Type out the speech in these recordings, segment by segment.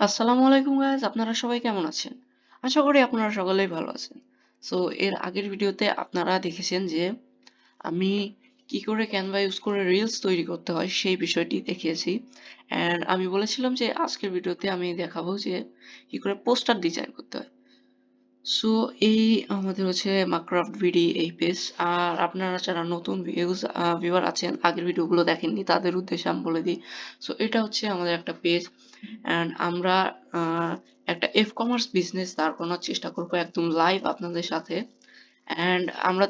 আসসালামু আলাইকুম গাইজ আপনারা সবাই কেমন আছেন? আশা করি আপনারা সকলেই ভালো আছেন। সো এর আগের ভিডিওতে আপনারা দেখেছেন যে, আমি কি করে ক্যানভা ইউজ করে রিলস তৈরি করতে হয় সেই বিষয়টি দেখিয়েছি। অ্যান্ড আমি বলেছিলাম যে, আজকের ভিডিওতে আমি দেখাবো যে, কি করে পোস্টার ডিজাইন করতে হয়। সো এই আমাদের হচ্ছে মাকক্রাফট ভিডি এই পেজ আর আপনারা যারা নতুন ভিউজ ভিউয়ার আছেন, আগের ভিডিওগুলো দেখেননি, তাদের উদ্দেশ্যে আমি বলে দিই। সো এটা হচ্ছে আমাদের একটা পেজ অ্যান্ড আমরা একটা এফ কমার্স বিজনেস দাঁড় করানোর চেষ্টা করব একদম লাইভ আপনাদের সাথে। অ্যান্ড আমরা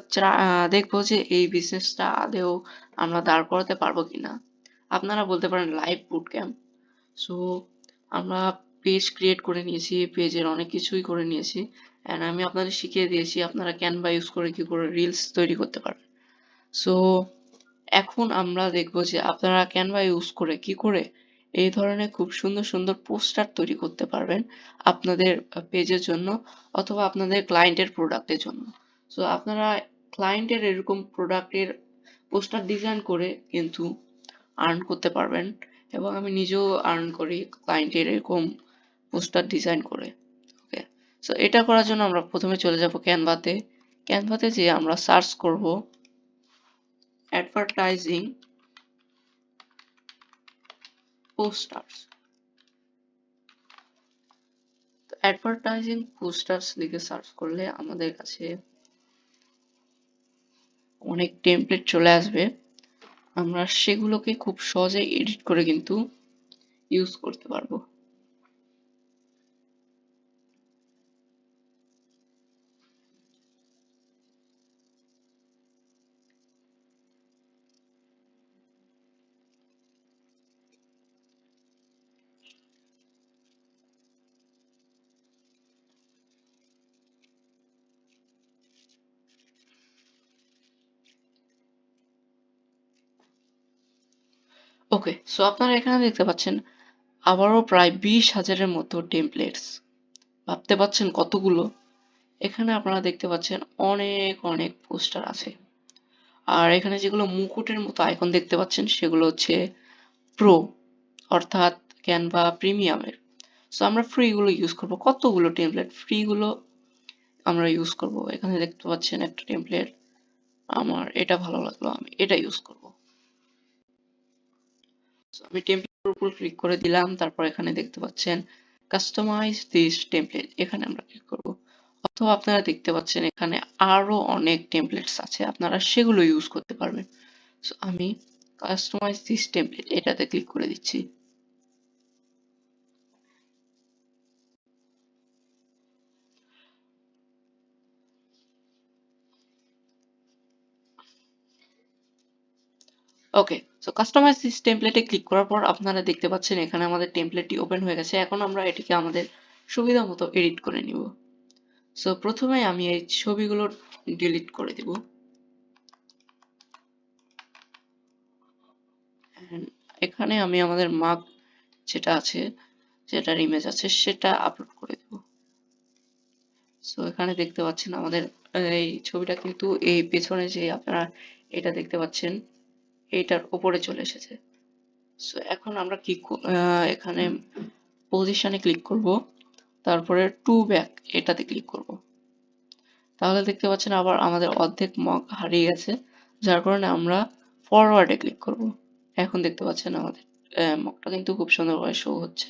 দেখব যে এই বিজনেসটা আদেও আমরা দাঁড় করাতে পারব কিনা। আপনারা বলতে পারেন লাইভ বুট ক্যাম্প সো আমরা পেজ ক্রিয়েট করে নিয়েছি পেজের অনেক কিছুই করে নিয়েছি অ্যান্ড আমি আপনাদের শিখিয়ে দিয়েছি আপনারা ক্যানভা ইউজ করে কি করে রিলস তৈরি করতে পারবেন। সো এখন আমরা দেখব যে আপনারা ক্যানভা ইউজ করে কি করে এই ধরনের খুব সুন্দর সুন্দর পোস্টার তৈরি করতে পারবেন আপনাদের পেজের জন্য অথবা আপনাদের ক্লায়েন্টের প্রোডাক্টের জন্য। সো আপনারা ক্লায়েন্টের এরকম প্রোডাক্টের পোস্টার ডিজাইন করে কিন্তু আর্ন করতে পারবেন, এবং আমি নিজেও আর্ন করি ক্লায়েন্টের এরকম পোস্টার ডিজাইন করে ওকে সো এটা করার জন্য আমরা প্রথমে চলে যাব ক্যানভাতে ক্যানভাতে যে আমরা সার্চ করব অ্যাডভার্টাইজিং পোস্টার্স অ্যাডভার্টাইজিং পোস্টার্স লিখে সার্চ করলে আমাদের কাছে অনেক টেমপ্লেট চলে আসবে। আমরা সেগুলোকে খুব সহজে এডিট করে কিন্তু ইউজ করতে পারব। ওকে সো আপনারা এখানে দেখতে পাচ্ছেন আবারও প্রায় বিশ হাজারের মতো টেমপ্লেটস ভাবতে পাচ্ছেন কতগুলো? এখানে আপনারা দেখতে পাচ্ছেন অনেক অনেক পোস্টার আছে। আর এখানে যেগুলো মুকুটের মতো আইকন দেখতে পাচ্ছেন, সেগুলো হচ্ছে প্রো অর্থাৎ ক্যানভা প্রিমিয়ামের সো আমরা ফ্রি গুলো ইউজ করব। কতগুলো টেমপ্লেট ফ্রি গুলো আমরা ইউজ করব। এখানে দেখতে পাচ্ছেন একটা টেমপ্লেট আমার এটা ভালো লাগল, আমি এটা ইউজ করব। আমি টেমপ্লেটের উপর ক্লিক করে দিলাম, তারপর এখানে দেখতে পাচ্ছেন কাস্টমাইজ দিস টেমপ্লেট এখানে আমরা ক্লিক করব। অথবা আপনারা দেখতে পাচ্ছেন, এখানে আরও অনেক টেমপ্লেটস আছে, আপনারা সেগুলো ইউজ করতে পারবেন। সো আমি কাস্টমাইজ দিস টেমপ্লেট এটাতে ক্লিক করে দিচ্ছি। ওকে সো কাস্টমাইজ দিস টেমপ্লেটে ক্লিক করার পর আপনারা দেখতে পাচ্ছেন এখানে আমাদের টেমপ্লেটটি ওপেন হয়ে গেছে। এখন আমরা এটিকে আমাদের সুবিধা মতো এডিট করে নিব। সো প্রথমে আমি এই ছবিগুলো ডিলিট করে দিব। এখানে আমি আমাদের মার্ক যেটা আছে, যেটার ইমেজ আছে, সেটা আপলোড করে দেব। সো এখানে দেখতে পাচ্ছেন আমাদের, এই ছবিটা কিন্তু এই পেছনে যে আপনারা এটা দেখতে পাচ্ছেন এইটার উপরে চলে এসেছে। সো এখন আমরা কি এখানে পজিশনে ক্লিক করব। তারপরে টু ব্যাক এটাতে ক্লিক করব। তাহলে দেখতে পাচ্ছেন আবার আমাদের অর্ধেক মক হারিয়ে গেছে। যার কারণে আমরা ফরওয়ার্ডে ক্লিক করব। এখন দেখতে পাচ্ছেন আমাদের মকটা কিন্তু খুব সুন্দরভাবে শো হচ্ছে।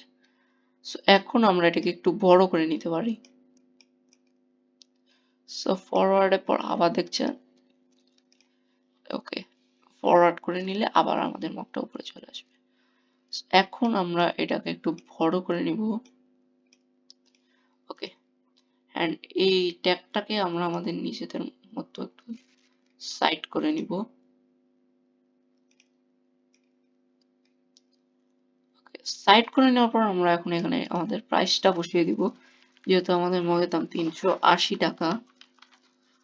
সো এখন আমরা এটাকে একটু বড় করে নিতে পারি। সো ফরওয়ার্ডে পর আবার দেখছেন। ওকে ফরওয়ার্ড করে নিলে আবার আমাদের মগটা উপরে চলে আসবে। এখন আমরা এটাকে একটু বড় করে নিব। ওকে অ্যান্ড এই ট্যাগটাকে আমরা আমাদের নিজেদের মতো একটু সাইড করে নিব। সাইড করে নেওয়ার পর আমরা এখন এখানে আমাদের প্রাইসটা বসিয়ে দিব। যেহেতু আমাদের মগের দাম তিনশো আশি টাকা।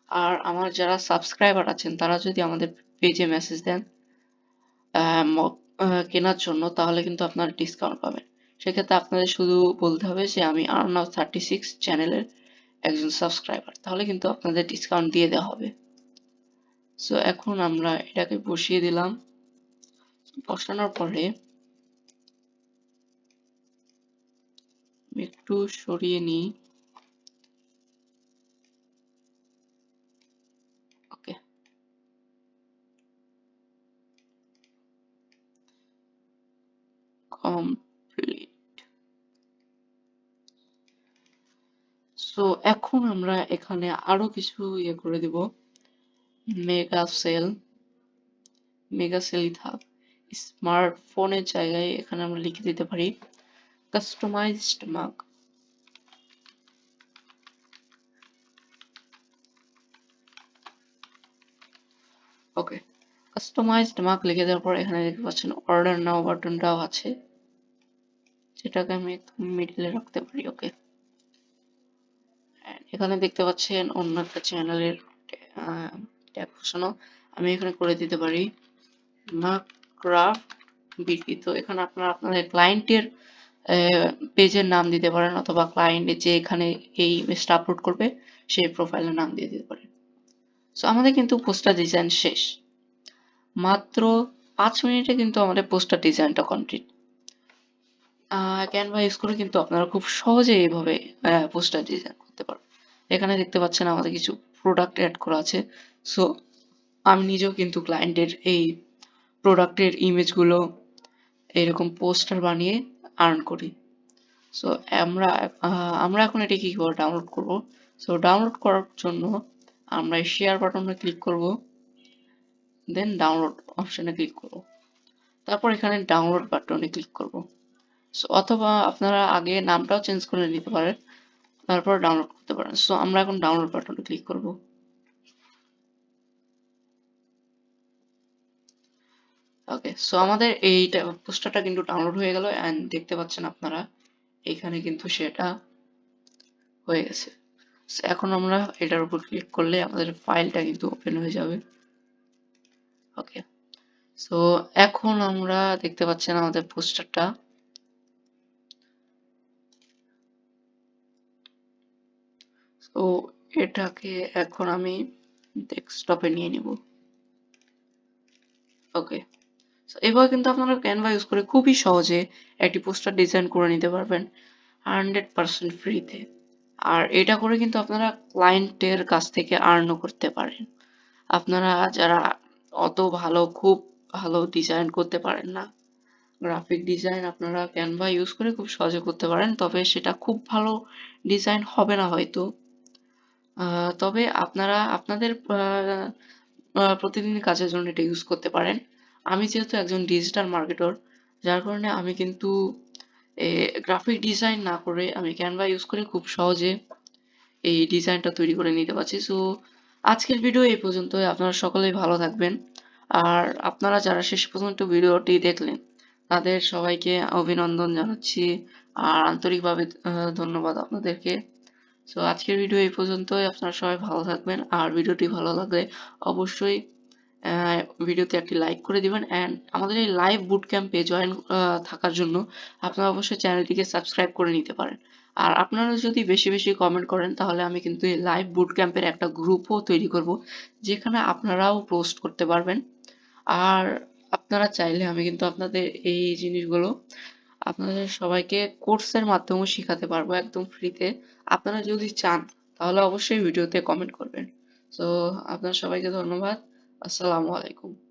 আর আমার যারা সাবস্ক্রাইবার আছেন, তারা যদি আমাদের পেজে দেন। কেনার জন্য তাহলে কিন্তু আপনারা ডিসকাউন্ট পাবেন। সেক্ষেত্রে আপনাদের শুধু বলতে হবে যে, আমি আর্নাও থার্টি সিক্স চ্যানেলের একজন সাবস্ক্রাইবার তাহলে কিন্তু আপনাদের ডিসকাউন্ট দিয়ে দেওয়া হবে। সো এখন আমরা এটাকে বসিয়ে দিলাম। বসানোর পরে একটু সরিয়ে নিই। সো এখন আমরা এখানে আরও কিছু ইয়ে করে দিব। মেগা সেল মেগা সেল থাক স্মার্টফোনের জায়গায় এখানে আমরা লিখে দিতে পারি customised mark okay customised mark লিখে দেওয়ার পর এখানে দেখতে পাচ্ছেন অর্ডার নাও বাটনটাও আছে। যেটাকে আমি মিডিলে রাখতে পারি ওকে এখানে দেখতে পাচ্ছেন অন্য একটা চ্যানেলের ট্যাগ বসানো। আমি এখানে করে দিতে পারি। ক্রাফট বিটি তো এখানে আপনারা আপনাদের ক্লায়েন্টের পেজের নাম দিতে পারেন অথবা ক্লায়েন্ট যে এখানে এই ইমেজটা আপলোড করবে সেই প্রোফাইলের নাম দিয়ে দিতে পারেন সো আমাদের কিন্তু পোস্টার ডিজাইন শেষ। মাত্র পাঁচ মিনিটে কিন্তু আমাদের পোস্টার ডিজাইনটা কমপ্লিট ক্যানভা ইউজ করে কিন্তু আপনারা খুব সহজে এইভাবে পোস্টার ডিজাইন করতে পারবেন। এখানে দেখতে পাচ্ছেন আমাদের কিছু প্রোডাক্ট অ্যাড করা আছে। সো আমি নিজেও কিন্তু ক্লায়েন্টের এই প্রোডাক্টের ইমেজগুলো এরকম পোস্টার বানিয়ে আর্ন করি। সো আমরা আমরা এখন এটি কি করে ডাউনলোড করব? সো ডাউনলোড করার জন্য আমরা শেয়ার বাটনে ক্লিক করব। দেন ডাউনলোড অপশানে ক্লিক করব। তারপর এখানে ডাউনলোড বাটনে ক্লিক করব। সো অথবা আপনারা আগে নামটাও চেঞ্জ করে নিতে পারেন। তারপর ডাউনলোড করতে পারেন। সো আমরা এখন ডাউনলোড বাটনে ক্লিক করব। ওকে সো আমাদের এইটা পোস্টারটা কিন্তু ডাউনলোড হয়ে গেল এন্ড দেখতে পাচ্ছেন আপনারা, এখানে কিন্তু সেটা হয়ে গেছে। এখন আমরা এটার উপর ক্লিক করলে আমাদের ফাইলটা কিন্তু ওপেন হয়ে যাবে। ওকে সো এখন আমরা দেখতে পাচ্ছেন আমাদের পোস্টারটা। তো এটাকে এখন আমি ডেস্কটপে নিয়ে নিব। ওকে এভাবে কিন্তু আপনারা ক্যানভা ইউজ করে খুবই সহজে একটি পোস্টার ডিজাইন করে নিতে পারবেন হান্ড্রেড পার্সেন্ট ফ্রিতে আর এটা করে কিন্তু আপনারা ক্লায়েন্টের কাছ থেকে আর্নও করতে পারেন। আপনারা যারা অত ভালো, খুব ভালো ডিজাইন করতে পারেন না গ্রাফিক ডিজাইন আপনারা ক্যানভা ইউজ করে খুব সহজে করতে পারেন, তবে সেটা খুব ভালো ডিজাইন হবে না হয়তো। তবে আপনারা, আপনাদের প্রতিদিন কাজের জন্য এটা ইউজ করতে পারেন। আমি যেহেতু একজন ডিজিটাল মার্কেটর যার কারণে আমি কিন্তু গ্রাফিক ডিজাইন না করে আমি ক্যানভা ইউজ করে খুব সহজে এই ডিজাইনটা তৈরি করে নিতে পারছি। সো আজকের ভিডিও এই পর্যন্ত আপনারা সকলেই ভালো থাকবেন। আর আপনারা যারা শেষ পর্যন্ত ভিডিওটি দেখলেন, তাদের সবাইকে অভিনন্দন জানাচ্ছি। আর আন্তরিকভাবে ধন্যবাদ আপনাদেরকে। সো আজকের ভিডিও এই পর্যন্তই। আপনারা সবাই ভালো থাকবেন। আর ভিডিওটি ভালো লাগলে অবশ্যই ভিডিওতে একটি লাইক করে দিবেন। অ্যান্ড আমাদের এই লাইভ বুট ক্যাম্পে জয়েন থাকার জন্য আপনারা অবশ্যই চ্যানেলটিকে সাবস্ক্রাইব করে নিতে পারেন। আর আপনারা যদি বেশি বেশি কমেন্ট করেন, তাহলে আমি কিন্তু এই লাইভ বুট ক্যাম্পের একটা গ্রুপও তৈরি করব, যেখানে আপনারাও পোস্ট করতে পারবেন। আর আপনারা চাইলে আমি কিন্তু আপনাদের এই জিনিসগুলো আপনাদের সবাইকে কোর্সের মাধ্যমেও শেখাতে পারব একদম ফ্রিতে আপনারা যদি চান তাহলে অবশ্যই ভিডিওতে কমেন্ট করবেন। তো আপনার সবাইকে ধন্যবাদ। আসসালামু আলাইকুম।